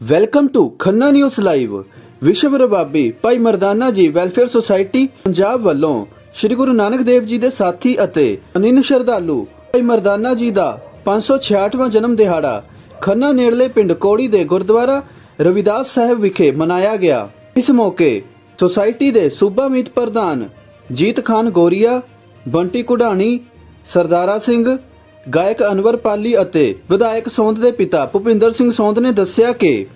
Welcome to Khanna news live ਵਿਸ਼ਵ ਰਬਾਬੀ ਭਾਈ Mardana ji welfare society Punjab ਵੱਲੋਂ ਸ੍ਰੀ ਗੁਰੂ ਨਾਨਕ ਦੇਵ ਜੀ ਦੇ ਸਾਥੀ ਅਤੇ ਅਨਿਨ ਸ਼ਰਧਾਲੂ ਭਾਈ ਮਰਦਾਨਾ ਜੀ ਦਾ 566ਵਾਂ ਜਨਮ ਦਿਹਾੜਾ ਖੰਨਾ ਨੇੜਲੇ ਪਿੰਡ ਕੋੜੀ ਦੇ ਗੁਰਦੁਆਰਾ ਰਵਿਦਾਸ ਸਾਹਿਬ ਵਿਖੇ ਮਨਾਇਆ ਗਿਆ। ਇਸ ਮੌਕੇ ਸੁਸਾਇਟੀ ਦੇ ਸੂਬਾ ਮੀਤ ਪ੍ਰਧਾਨ ਜੀਤ ਖਾਨ ਗੋਰੀਆ, ਬੰਟੀ ਕੁਢਾਣੀ, ਸਰਦਾਰਾ ਸਿੰਘ ਗਾਇਕ ਅਨਵਰ ਪਾਲੀ ਅਤੇ ਵਿਧਾਇਕ ਸੌਂਦ ਦੇ ਪਿਤਾ ਭੁਪਿੰਦਰ ਸਿੰਘ ਸੌਂਦ ਨੇ ਦੱਸਿਆ ਕਿ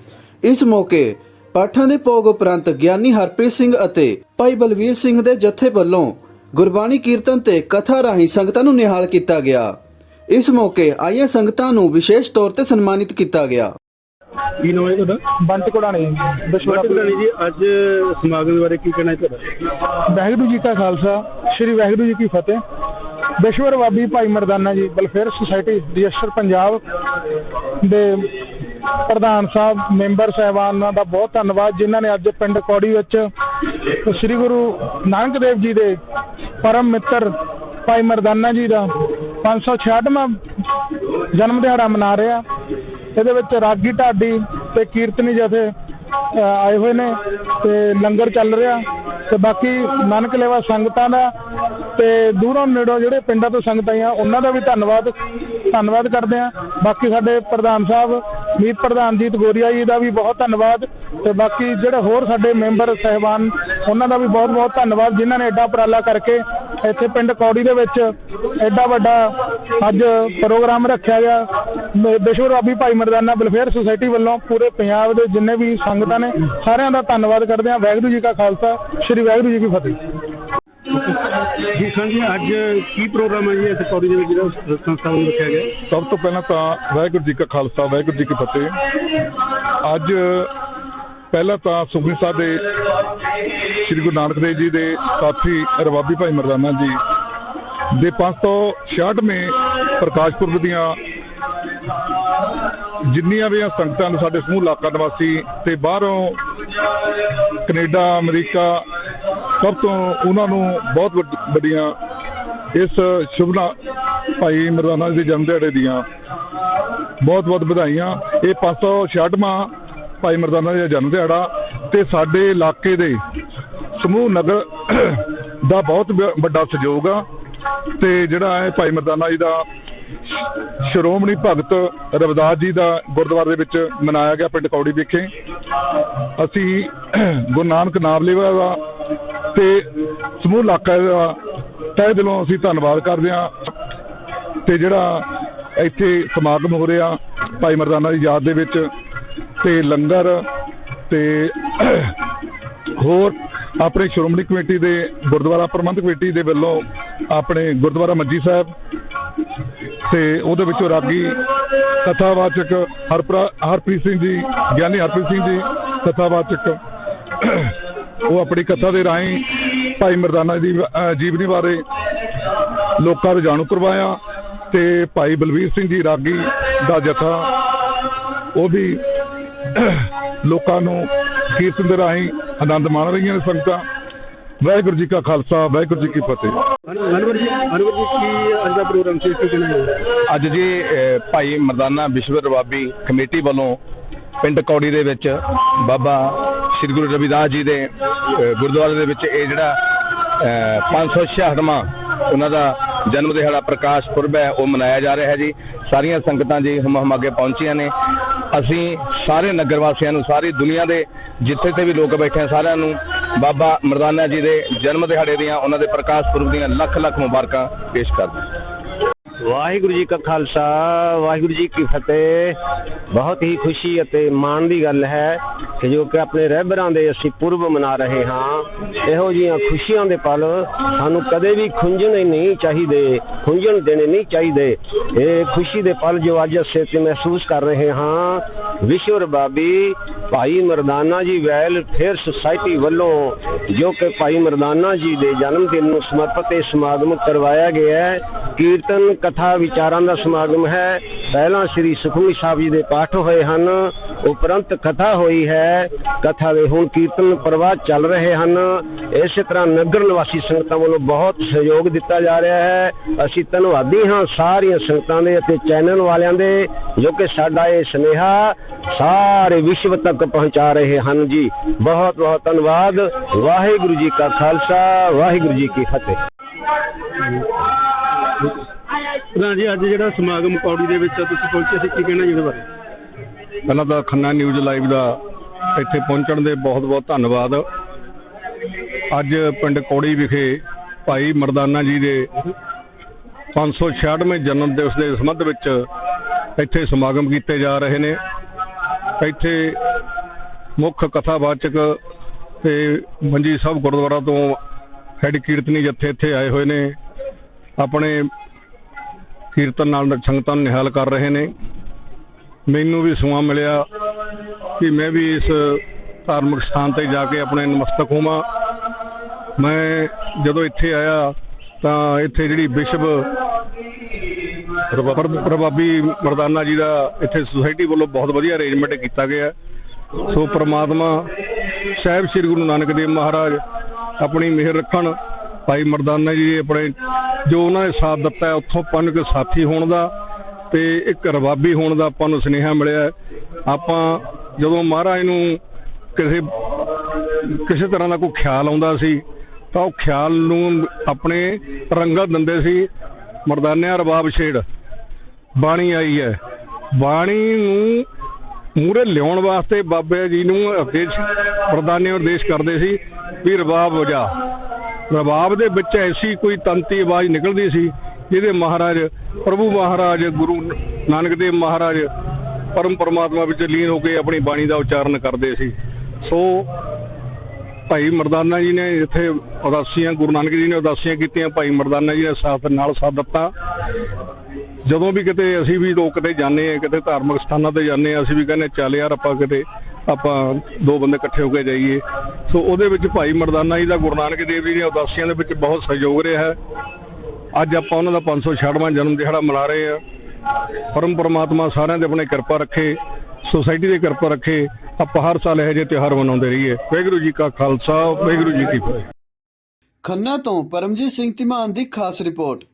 ਇਸ ਮੌਕੇ ਪਾਠਾਂ ਦੇ ਭੋਗ ਉਪਰੰਤ ਗਿਆਨੀ ਹਰਪ੍ਰੀਤ ਸਿੰਘ ਅਤੇ ਭਾਈ ਬਲਵੀਰ ਸਿੰਘ ਦੇ ਜਥੇ ਵੱਲੋਂ ਗੁਰਬਾਣੀ ਕੀਰਤਨ ਤੇ ਕਥਾ ਰਾਹੀਂ ਸੰਗਤਾਂ ਨੂੰ ਨਿਹਾਲ ਕੀਤਾ ਗਿਆ। ਇਸ ਮੌਕੇ ਆਈਆਂ ਸੰਗਤਾਂ ਨੂੰ ਵਿਸ਼ੇਸ਼ ਤੌਰ ਤੇ ਸਨਮਾਨਿਤ ਕੀਤਾ ਗਿਆ। ਕੀ ਨਾਮ ਹੈ ਤੁਹਾਡਾ? ਬੰਤ ਕੁੜਾਣੀ ਬਸ਼ਵਰ ਜੀ ਅੱਜ ਸਮਾਗਮ ਬਾਰੇ ਕੀ ਕਹਿਣਾ ਹੈ ਤੁਹਾਡਾ ਵਾਹਿਗੁਰੂ ਜੀ ਕਾ ਖਾਲਸਾ ਸ੍ਰੀ ਵਾਹਿਗੁਰੂ ਜੀ ਕੀ ਫਤਿਹ। ਵਿਸ਼ਵਰ ਵਾਬੀ ਭਾਈ Mardana ji welfare society register Punjab ਦੇ ਪ੍ਰਧਾਨ ਸਾਹਿਬ, ਮੈਂਬਰ ਸਹਿਬਾਨਾਂ ਦਾ ਬਹੁਤ ਧੰਨਵਾਦ, ਜਿਨ੍ਹਾਂ ਨੇ ਅੱਜ ਪਿੰਡ ਕੌੜੀ ਵਿੱਚ ਸ੍ਰੀ ਗੁਰੂ ਨਾਨਕ ਦੇਵ ਜੀ ਦੇ ਪਰਮ ਮਿੱਤਰ ਭਾਈ ਮਰਦਾਨਾ ਜੀ ਦਾ 566ਵਾਂ ਜਨਮ ਦਿਹਾੜਾ ਮਨਾ ਰਿਹਾ। ਇਹਦੇ ਵਿੱਚ ਰਾਗੀ ਢਾਡੀ ਤੇ ਕੀਰਤਨੀ ਜਥੇ ਆਏ ਹੋਏ ਨੇ ਤੇ ਲੰਗਰ ਚੱਲ ਰਿਹਾ। ਤੇ ਬਾਕੀ ਨਾਨਕ ਲੇਵਾ ਸੰਗਤਾਂ ਦਾ ਤੇ ਦੂਰੋਂ ਨੇੜੋਂ ਜਿਹੜੇ ਪਿੰਡਾਂ ਤੋਂ ਸੰਗਤ ਆਈਆਂ, ਉਹਨਾਂ ਦਾ ਵੀ ਧੰਨਵਾਦ ਧੰਨਵਾਦ ਕਰਦੇ ਆ ਬਾਕੀ ਸਾਡੇ ਪ੍ਰਧਾਨ ਸਾਹਿਬ, ਮੀਤ ਪ੍ਰਧਾਨ ਜੀਤ ਗੋਰੀਆ ਜੀ ਦਾ ਵੀ ਬਹੁਤ ਧੰਨਵਾਦ ਤੇ ਬਾਕੀ ਜਿਹੜੇ ਹੋਰ ਸਾਡੇ ਮੈਂਬਰ, ਸਹਿਬਾਨ, ਉਹਨਾਂ ਦਾ ਵੀ ਬਹੁਤ ਬਹੁਤ ਧੰਨਵਾਦ ਜਿਨ੍ਹਾਂ ਨੇ ਐਡਾ ਉਪਰਾਲਾ ਕਰਕੇ ਇੱਥੇ ਪਿੰਡ ਕੌੜੀ ਦੇ ਵਿੱਚ ਐਡਾ ਵੱਡਾ ਅੱਜ ਪ੍ਰੋਗਰਾਮ ਰੱਖਿਆ ਗਿਆ। ਮ- ਵਿਸ਼ਵਰਾਬੀ ਭਾਈ ਮਰਦਾਨਾ ਵੈਲਫੇਅਰ ਸੁਸਾਇਟੀ ਵੱਲੋਂ ਪੂਰੇ ਪੰਜਾਬ ਦੇ ਜਿੰਨੇ ਵੀ ਸੰਗਤਾਂ ਨੇ ਸਾਰਿਆਂ ਦਾ ਧੰਨਵਾਦ ਕਰਦੇ ਹਾਂ। ਵਾਹਿਗੁਰੂ ਜੀ ਕਾ ਖਾਲਸਾ ਸ੍ਰੀ ਵਾਹਿਗੁਰੂ ਜੀ ਕੀ ਫਤਿਹ। ਜੀ ਖਾਨ ਜੀ ਅੱਜ ਕੀ ਪ੍ਰੋਗਰਾਮ ਹੈ ਜੀ ਇੱਥੇ ਕੌੜੀ ਦੇ ਵਿੱਚ ਜਿਹੜਾ ਸੰਸਥਾ ਵੱਲੋਂ ਰੱਖਿਆ ਗਿਆ? ਸਭ ਤੋਂ ਪਹਿਲਾਂ ਤਾਂ ਵਾਹਿਗੁਰੂ ਜੀ ਕਾ ਖਾਲਸਾ ਵਾਹਿਗੁਰੂ ਜੀ ਕੀ ਫਤਿਹ। ਅੱਜ ਪਹਿਲਾਂ ਤਾਂ ਸੁਖਮਨੀ ਸਾਹਿਬ ਦੇ ਸ੍ਰੀ ਗੁਰੂ ਨਾਨਕ ਦੇਵ ਜੀ ਦੇ ਸਾਥੀ ਰਵਾਬੀ ਭਾਈ ਮਰਦਾਨਾ ਜੀ ਦੇ 566ਵੇਂ ਪ੍ਰਕਾਸ਼ ਪੁਰਬ ਦੀਆਂ ਜਿੰਨੀਆਂ ਵੀ ਸੰਗਤਾਂ ਨੇ ਸਾਡੇ ਸਮੂਹ ਇਲਾਕਾ ਨਿਵਾਸੀ ਤੇ ਬਾਹਰੋਂ ਕੈਨੇਡਾ, ਅਮਰੀਕਾ, ਸਭ ਤੋਂ ਉਹਨਾਂ ਨੂੰ ਬਹੁਤ ਵੱਡ- ਵੱਡੀਆਂ ਇਸ ਸ਼ੁਭਨਾ ਭਾਈ ਮਰਦਾਨਾ ਜੀ ਦੇ ਜਨਮ ਦਿਹਾੜੇ ਦੀਆਂ ਬਹੁਤ ਬਹੁਤ ਵਧਾਈਆਂ। ਇਹ 566ਵਾਂ ਭਾਈ ਮਰਦਾਨਾ ਜੀ ਦਾ ਜਨਮ ਦਿਹਾੜਾ ਤੇ ਸਾਡੇ ਇਲਾਕੇ ਦੇ ਸਮੂਹ ਨਗਰ ਦਾ ਬਹੁਤ ਵੱਡਾ ਸਹਿਯੋਗ ਆ। ਤੇ ਜਿਹੜਾ ਹੈ ਭਾਈ ਮਰਦਾਨਾ ਜੀ ਦਾ ਸ਼੍ਰੋਮਣੀ ਭਗਤ ਰਵਿਦਾਸ ਜੀ ਦਾ ਗੁਰਦੁਆਰੇ ਦੇ ਵਿੱਚ ਮਨਾਇਆ ਗਿਆ ਪਿੰਡ ਕੌੜੀ ਵਿਖੇ। ਅਸੀਂ ਗੁਰੂ ਨਾਨਕ ਨਾਮ ਲੇਵਾ ਦਾ ਤੇ ਸਮੂਹ ਇਲਾਕਾ ਦਾ ਤਹਿ ਦਿਲੋਂ ਅਸੀਂ ਧੰਨਵਾਦ ਕਰਦੇ ਹਾਂ। ਤੇ ਜਿਹੜਾ ਇੱਥੇ ਸਮਾਗਮ ਹੋ ਰਿਹਾ ਭਾਈ ਮਰਦਾਨਾ ਦੀ ਯਾਦ ਦੇ ਵਿੱਚ ਤੇ ਲੰਗਰ ਤੇ ਹੋਰ ਆਪਣੇ ਸ਼੍ਰੋਮਣੀ ਕਮੇਟੀ ਦੇ ਗੁਰਦੁਆਰਾ ਪ੍ਰਬੰਧਕ ਕਮੇਟੀ ਦੇ ਵੱਲੋਂ ਆਪਣੇ ਗੁਰਦੁਆਰਾ ਮੰਜੀ ਸਾਹਿਬ ਤੇ ਉਹਦੇ ਵਿੱਚੋਂ ਰਾਗੀ ਕਥਾਵਾਚਕ ਹਰਪ੍ਰਾ, ਹਰਪ੍ਰੀਤ ਸਿੰਘ ਜੀ, ਗਿਆਨੀ ਹਰਪ੍ਰੀਤ ਸਿੰਘ ਜੀ ਕਥਾਵਾਚਕ ਉਹ ਆਪਣੀ ਕਥਾ ਦੇ ਰਾਹੀਂ ਭਾਈ ਮਰਦਾਨਾ ਦੀ ਜੀਵਨੀ ਬਾਰੇ ਲੋਕਾਂ ਨੂੰ ਜਾਣੂ ਕਰਵਾਇਆ ਤੇ ਭਾਈ ਬਲਵੀਰ ਸਿੰਘ ਜੀ ਰਾਗੀ ਦਾ ਜਥਾ ਉਹ ਵੀ ਲੋਕਾਂ ਨੂੰ ਕੀਰਤਨ ਦੇ ਰਾਹੀਂ ਆਨੰਦ ਮਾਣ ਰਹੀਆਂ ਨੇ ਸੰਗਤਾਂ। ਵਾਹਿਗੁਰੂ ਜੀ ਕਾ ਖਾਲਸਾ ਵਾਹਿਗੁਰੂ ਜੀ ਕੀ ਫਤਿਹ। ਅਨਵਰ ਜੀ ਅਨਵਰ ਜੀ ਕੀ ਅੱਜ ਦਾ ਪ੍ਰੋਗਰਾਮ ਸੀ ਕਹਿਣਾ ਹੈ ਅੱਜ ਜੀ ਭਾਈ ਮਰਦਾਨਾ ਵਿਸ਼ਵ ਰਵਾਬੀ ਕਮੇਟੀ ਵੱਲੋਂ ਪਿੰਡ ਕੌੜੀ ਦੇ ਵਿੱਚ ਬਾਬਾ ਸ੍ਰੀ ਗੁਰੂ ਰਵਿਦਾਸ ਜੀ ਦੇ ਗੁਰਦੁਆਰੇ ਦੇ ਵਿੱਚ ਇਹ ਜਿਹੜਾ ਅਹ, 566ਵਾਂ ਉਹਨਾਂ ਦਾ ਜਨਮ ਦਿਹਾੜਾ ਪ੍ਰਕਾਸ਼ ਪੁਰਬ ਹੈ ਉਹ ਮਨਾਇਆ ਜਾ ਰਿਹਾ ਹੈ ਜੀ। ਸਾਰੀਆਂ ਸੰਗਤਾਂ ਜੀ ਹਮ ਹਮ ਅੱਗੇ ਪਹੁੰਚੀਆਂ ਨੇ। ਅਸੀਂ ਸਾਰੇ ਨਗਰ ਵਾਸੀਆਂ ਨੂੰ, ਸਾਰੀ ਦੁਨੀਆ ਦੇ ਜਿੱਥੇ ਤੇ ਵੀ ਲੋਕ ਬੈਠੇ ਆ, ਸਾਰਿਆਂ ਨੂੰ ਬਾਬਾ ਮਰਦਾਨਾ ਜੀ ਦੇ ਜਨਮ ਦਿਹਾੜੇ ਦੀਆਂ, ਉਹਨਾਂ ਦੇ ਪ੍ਰਕਾਸ਼ ਪੁਰਬ ਦੀਆਂ ਲੱਖ ਲੱਖ ਮੁਬਾਰਕਾਂ ਪੇਸ਼ ਕਰਦੇ ਵਾਹਿਗੁਰੂ ਜੀ ਕਾ ਖਾਲਸਾ, ਵਾਹਿਗੁਰੂ ਜੀ ਕੀ ਫਤਿਹ। ਬਹੁਤ ਹੀ ਖੁਸ਼ੀ ਅਤੇ ਮਾਣ ਦੀ ਗੱਲ ਹੈ ਕਿ ਜੋ ਕਿ ਆਪਣੇ ਰਹਿਬਰਾਂ ਦੇ ਅਸੀਂ ਪੁਰਬ ਮਨਾ ਰਹੇ ਹਾਂ, ਇਹੋ ਜੀਆਂ ਖੁਸ਼ੀਆਂ ਦੇ ਪਲ ਸਾਨੂੰ ਕਦੇ ਵੀ ਖੁੰਝਣੇ ਨਹੀਂ ਚਾਹੀਦੇ, ਖੁੰਝਣ ਦੇਣੇ ਨਹੀਂ ਚਾਹੀਦੇ। ਇਹ ਖੁਸ਼ੀ ਦੇ ਪਲ ਜੋ ਅੱਜ ਅਸੀਂ ਇੱਥੇ ਮਹਿਸੂਸ ਕਰ ਰਹੇ ਹਾਂ ਵਿਸ਼ਵ ਰਬਾਬੀ ਭਾਈ Mardana ji well fair society ਵੱਲੋਂ ਜੋ ਕਿ ਭਾਈ ਮਰਦਾਨਾ ਜੀ ਦੇ ਜਨਮ ਦਿਨ ਨੂੰ ਸਮਰਪਿਤ ਇਹ ਸਮਾਗਮ ਕਰਵਾਇਆ ਗਿਆ ਹੈ, ਕੀਰਤਨ ਕਥਾ ਵਿਚਾਰਾਂ ਦਾ ਸਮਾਗਮ ਹੈ। ਪਹਿਲਾਂ ਸ੍ਰੀ ਸੁਖਮਨੀ ਸਾਹਿਬ ਜੀ ਦੇ ਪਾਠ ਹੋਏ ਹਨ। ਉਪਰੰਤ ਕਥਾ ਹੋਈ ਹੈ। ਕਥਾ ਦੇ ਹੁਣ ਕੀਰਤਨ ਪ੍ਰਵਾਹ ਚੱਲ ਰਹੇ ਹਨ। ਇਸੇ ਤਰ੍ਹਾਂ ਨਗਰ ਨਿਵਾਸੀ ਸੰਗਤਾਂ ਵੱਲੋਂ ਬਹੁਤ ਸਹਿਯੋਗ ਦਿੱਤਾ ਜਾ ਰਿਹਾ ਹੈ। ਅਸੀਂ ਧੰਨਵਾਦੀ ਹਾਂ ਸਾਰੀਆਂ ਸੰਗਤਾਂ ਦੇ ਅਤੇ ਚੈਨਲ ਵਾਲਿਆਂ ਦੇ, ਜੋ ਕਿ ਸਾਡਾ ਇਹ ਸੁਨੇਹਾ ਸਾਰੇ ਵਿਸ਼ਵ ਤੱਕ ਪਹੁੰਚਾ ਰਹੇ ਹਨ ਜੀ। ਬਹੁਤ ਬਹੁਤ ਧੰਨਵਾਦ। ਵਾਹਿਗੁਰੂ ਜੀ ਕਾ ਖਾਲਸਾ, ਵਾਹਿਗੁਰੂ ਜੀ ਕੀ ਫਤਿਹ। ਜੀ ਅੱਜ ਜਿਹੜਾ ਸਮਾਗਮ ਕੌੜੀ ਦੇ ਵਿੱਚ ਤੁਸੀਂ ਪਹੁੰਚੇ ਸੀ, ਕੀ ਕਹਿਣਾ ਜੀ ਉਹਦੇ ਬਾਰੇ? ਪਹਿਲਾਂ ਤਾਂ ਖੰਨਾ ਨਿਊਜ਼ ਲਾਈਵ ਦਾ ਇੱਥੇ ਪਹੁੰਚਣ ਦੇ ਬਹੁਤ-ਬਹੁਤ ਧੰਨਵਾਦ। ਅੱਜ ਪਿੰਡ ਕੋੜੀ ਵਿਖੇ ਭਾਈ ਮਰਦਾਨਾ ਜੀ ਦੇ 566ਵੇਂ ਜਨਮ ਦਿਵਸ ਦੇ ਸੰਬੰਧ ਵਿੱਚ ਇੱਥੇ ਸਮਾਗਮ ਕੀਤੇ ਜਾ ਰਹੇ ਨੇ। ਇੱਥੇ ਮੁੱਖ ਕਥਾਵਾਚਕ ਤੇ ਮੰਜੀ ਸਾਹਿਬ ਗੁਰਦੁਆਰਾ ਤੋਂ ਹੈਡ ਕੀਰਤਨੀ ਜਥੇ ਇੱਥੇ ਆਏ ਹੋਏ ਨੇ। ਆਪਣੇ ਕੀਰਤਨ ਨਾਲ ਸੰਗਤਾਂ ਨੂੰ ਨਿਹਾਲ ਕਰ ਰਹੇ ਨੇ। ਮੈਨੂੰ ਵੀ ਸਮਾਂ ਮਿਲਿਆ ਕਿ ਮੈਂ ਵੀ ਇਸ ਧਾਰਮਿਕ ਸਥਾਨ ਤੇ ਜਾ ਕੇ ਆਪਣੇ ਨਮਸਤਕ ਹੋਵਾਂ ਮੈਂ ਜਦੋਂ ਇੱਥੇ ਆਇਆ ਤਾਂ ਇੱਥੇ ਜਿਹੜੀ ਵਿਸ਼ਵ ਰਬ- ਰਬਾਬੀ ਮਰਦਾਨਾ ਜੀ ਦਾ ਇੱਥੇ ਸੁਸਾਇਟੀ ਵੱਲੋਂ ਬਹੁਤ ਵਧੀਆ ਅਰੇਂਜਮੈਂਟ ਕੀਤਾ ਗਿਆ। ਸੋ ਪ੍ਰਮਾਤਮਾ ਸਾਹਿਬ ਸ੍ਰੀ ਗੁਰੂ ਨਾਨਕ ਦੇਵ ਮਹਾਰਾਜ ਆਪਣੀ ਮਿਹਰ ਰੱਖਣ ਭਾਈ ਮਰਦਾਨਾ ਜੀ ਆਪਣੇ ਜੋ ਉਹਨਾਂ ਨੇ ਸਾਥ ਦਿੱਤਾ ਉੱਥੋਂ ਪੰਨ ਕੇ ਸਾਥੀ ਹੋਣ ਦਾ ਤੇ ਇੱਕ ਰਬਾਬੀ ਹੋਣ ਦਾ ਆਪਾਂ ਨੂੰ ਸੁਨੇਹਾ ਮਿਲਿਆ ਆਪਾਂ ਜਦੋਂ ਮਹਾਰਾਜ ਨੂੰ ਕਿਸੇ ਕਿਸੇ ਤਰ੍ਹਾਂ ਦਾ ਕੋਈ ਖਿਆਲ ਆਉਂਦਾ ਸੀ, ਤਾਂ ਉਹ ਖਿਆਲ ਨੂੰ ਆਪਣੇ ਰੰਗਤ ਦਿੰਦੇ ਸੀ, ਮਰਦਾਨਿਆ ਰਬਾਬ ਛੇੜ, ਬਾਣੀ ਆਈ ਹੈ। ਬਾਣੀ ਨੂੰ ਮੂਰੇ ਲਿਆਉਣ ਵਾਸਤੇ ਬਾਬੇ ਜੀ ਨੂੰ ਅਪਦੇਸ਼ ਮਰਦਾਨੇ ਉਪਦੇਸ਼ ਕਰਦੇ ਸੀ ਵੀ ਰਬਾਬ ਵਜਾ ਰਬਾਬ ਦੇ ਵਿੱਚ ਐਸੀ ਕੋਈ ਤੰਤੀ ਆਵਾਜ਼ ਨਿਕਲਦੀ ਸੀ ਜਿਹਦੇ ਮਹਾਰਾਜ, ਪ੍ਰਭੂ ਮਹਾਰਾਜ, ਗੁਰੂ ਨਾਨਕ ਦੇਵ ਮਹਾਰਾਜ ਪਰਮ ਪਰਮਾਤਮਾ ਵਿੱਚ ਲੀਨ ਹੋ ਕੇ ਆਪਣੀ ਬਾਣੀ ਦਾ ਉਚਾਰਨ ਕਰਦੇ ਸੀ। ਸੋ ਭਾਈ ਮਰਦਾਨਾ ਜੀ ਨੇ ਇੱਥੇ ਉਦਾਸੀਆਂ, ਗੁਰੂ ਨਾਨਕ ਜੀ ਨੇ ਉਦਾਸੀਆਂ ਕੀਤੀਆਂ, ਭਾਈ ਮਰਦਾਨਾ ਜੀ ਨੇ ਸਾਥ ਨਾਲ ਸਾਥ ਦਿੱਤਾ। ਜਦੋਂ ਵੀ ਕਿਤੇ ਅਸੀਂ ਵੀ ਲੋਕ ਕਿਤੇ ਜਾਂਦੇ ਆ ਕਿਤੇ ਧਾਰਮਿਕ ਸਥਾਨਾਂ ਤੇ ਜਾਂਦੇ ਆ ਅਸੀਂ ਵੀ ਕਹਿੰਦੇ ਚੱਲ ਯਾਰ ਆਪਾਂ ਕਿਤੇ, ਆਪਾਂ ਦੋ ਬੰਦੇ ਇਕੱਠੇ ਹੋ ਕੇ ਜਾਈਏ। ਸੋ ਉਹਦੇ ਵਿੱਚ ਭਾਈ ਮਰਦਾਨਾ ਜੀ ਦਾ ਗੁਰੂ ਨਾਨਕ ਦੇਵ ਜੀ ਦੀਆਂ ਉਦਾਸੀਆਂ ਦੇ ਵਿੱਚ ਬਹੁਤ ਸਹਿਯੋਗ ਰਿਹਾ ਅੱਜ ਆਪਾਂ ਉਹਨਾਂ ਦਾ 566ਵਾਂ ਜਨਮ ਦਿਹਾੜਾ ਮਨਾ ਰਹੇ ਆ ਪਰਮ ਪਰਮਾਤਮਾ ਸਾਰਿਆਂ ਦੇ ਆਪਣੇ ਕਿਰਪਾ ਰੱਖੇ, ਸੋਸਾਇਟੀ ਦੀ ਕਿਰਪਾ ਰੱਖੇ, ਆਪਾਂ ਹਰ ਸਾਲ ਇਹੋ ਜਿਹੇ ਤਿਉਹਾਰ ਮਨਾਉਂਦੇ ਰਹੀਏ। ਵਾਹਿਗੁਰੂ ਜੀ ਕਾ ਖਾਲਸਾ, ਵਾਹਿਗੁਰੂ ਜੀ ਕੀ ਫਤਿਹ। ਖੰਨਾ ਤੋਂ ਪਰਮਜੀਤ ਸਿੰਘ ਧੀਮਾਨ ਦੀ ਖਾਸ ਰਿਪੋਰਟ।